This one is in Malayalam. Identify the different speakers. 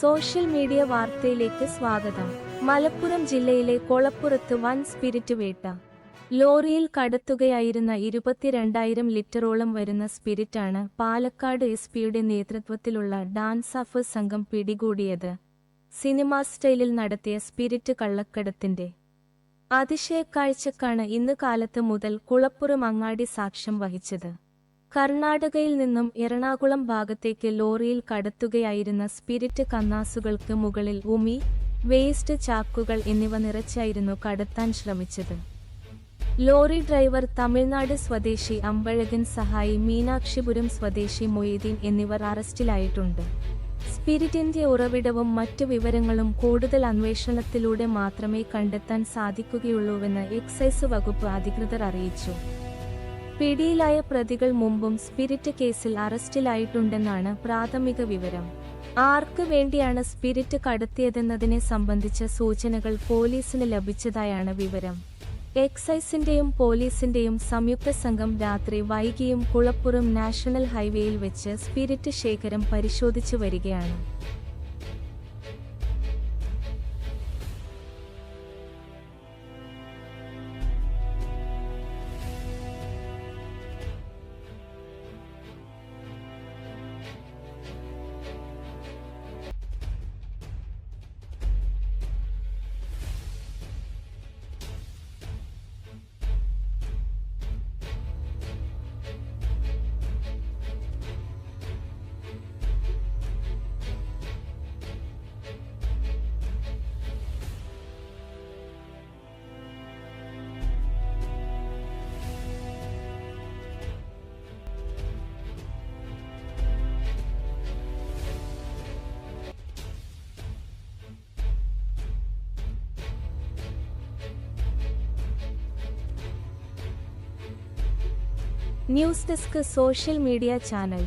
Speaker 1: സോഷ്യൽ മീഡിയ വാർത്തയിലേക്ക് സ്വാഗതം. മലപ്പുറം ജില്ലയിലെ കൊളപ്പുറത്ത് വൻ സ്പിരിറ്റ് വേട്ട. ലോറിയിൽ കടത്തുകയായിരുന്ന ഇരുപത്തിരണ്ടായിരം ലിറ്ററോളം വരുന്ന സ്പിരിറ്റാണ് പാലക്കാട് എസ് പിയുടെ നേതൃത്വത്തിലുള്ള ഡാൻസ് ഓഫ് സംഘം പിടികൂടിയത്. സിനിമാ സ്റ്റൈലിൽ നടത്തിയ സ്പിരിറ്റ് കള്ളക്കടത്തിന്റെ അതിശയക്കാഴ്ചക്കാണ് ഇന്ന് കാലത്ത് മുതൽ കുളപ്പുറം അങ്ങാടി സാക്ഷ്യം വഹിച്ചത്. കർണാടകയിൽ നിന്നും എറണാകുളം ഭാഗത്തേക്ക് ലോറിയിൽ കടത്തുകയായിരുന്ന സ്പിരിറ്റ് കന്നാസുകൾക്ക് മുകളിൽ ഉമി വേസ്റ്റ് ചാക്കുകൾ എന്നിവ നിറച്ചായിരുന്നു കടത്താൻ ശ്രമിച്ചത്. ലോറി ഡ്രൈവർ തമിഴ്നാട് സ്വദേശി അമ്പഴകൻ സഹായി മീനാക്ഷിപുരം സ്വദേശി മൊയ്തീൻ എന്നിവർ അറസ്റ്റിലായിട്ടുണ്ട്. സ്പിരിറ്റിന്റെ ഉറവിടവും മറ്റു വിവരങ്ങളും കൂടുതൽ അന്വേഷണത്തിലൂടെ മാത്രമേ കണ്ടെത്താൻ സാധിക്കുകയുള്ളൂവെന്ന് എക്സൈസ് വകുപ്പ് അധികൃതർ അറിയിച്ചു. പിടിയിലായ പ്രതികൾ മുമ്പും സ്പിരിറ്റ് കേസിൽ അറസ്റ്റിലായിട്ടുണ്ടെന്നാണ് പ്രാഥമിക വിവരം. ആർക്ക് വേണ്ടിയാണ് സ്പിരിറ്റ് കടത്തിയതെന്നതിനെ സംബന്ധിച്ച സൂചനകൾ പോലീസിന് ലഭിച്ചതായാണ് വിവരം. എക്സൈസിന്റെയും പോലീസിന്റെയും സംയുക്ത സംഘം രാത്രി വൈകിയും കുളപ്പുറം നാഷണൽ ഹൈവേയിൽ വെച്ച് സ്പിരിറ്റ് ശേഖരം പരിശോധിച്ചു വരികയാണ്. News desk social media channel